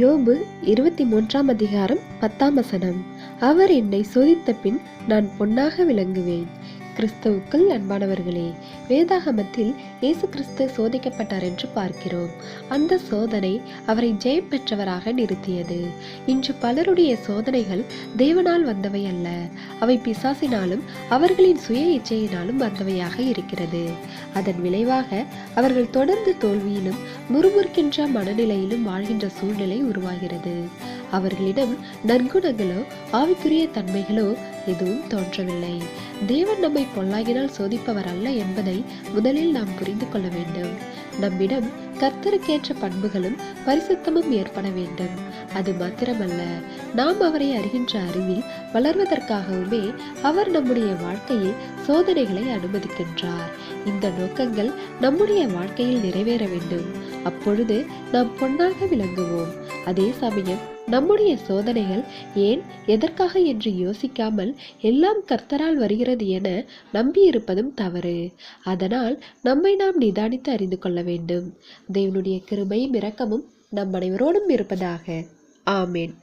யோபு இருபத்தி மூன்றாம் அதிகாரம் பத்தாம் வசனம். அவர் என்னை சோதித்த பின் நான் பொன்னாக விளங்குவேன். கிறிஸ்துவுக்குள் அன்பானவர்களே வேதாகமத்தில் இயேசு கிறிஸ்து சோதிக்கப்பட்டார் என்று பார்க்கிறோம். அந்த சோதனை அவரை ஜெயம் பெற்றவராக நிறுத்தியது. இன்று பலருடைய சோதனைகள் தேவனால் வந்தவை அல்ல. அவை பிசாசினாலும் அவர்களின் சுய இச்சையினாலும் வந்தவையாக இருக்கிறது. அதன் விளைவாக அவர்கள் தொடர்ந்து தோல்வியிலும் முறுமுறுக்கின்ற மனநிலையிலும் வாழ்கின்ற சூழ்நிலை உருவாகிறது. அவர்களிடம் நற்குணங்களோ ஆவிக்குரிய தன்மைகளோ எதுவும் தோன்றவில்லை. தேவன் நம்மை பொல்லாகினால் சோதிப்பவர் அல்ல என்பதை முதலில் நாம் புரிந்து கொள்ள வேண்டும். நம்மிடம் கர்த்தருக்கேற்ற பண்புகளும் பரிசுத்தமும் ஏற்பட வேண்டும். அது மாத்திரமல்ல நாம் அவரை அறிகின்ற அறிவில் வளர்வதற்காகவுமே அவர் நம்முடைய வாழ்க்கையில் சோதனைகளை அனுமதிக்கின்றார். இந்த நோக்கங்கள் நம்முடைய வாழ்க்கையில் நிறைவேற வேண்டும். அப்பொழுது நாம் பொன்னாக விளங்குவோம். அதே சமயம் நம்முடைய சோதனைகள் ஏன் எதற்காக என்று யோசிக்காமல் எல்லாம் கர்த்தரால் வருகிறது என நம்பியிருப்பதும் தவறு. அதனால் நம்மை நாம் நிதானித்து அறிந்து கொள்ள வேண்டும். தேவனுடைய கிருபையும் இரக்கமும் நம் அனைவரோடும் இருப்பதாக. ஆமேன்.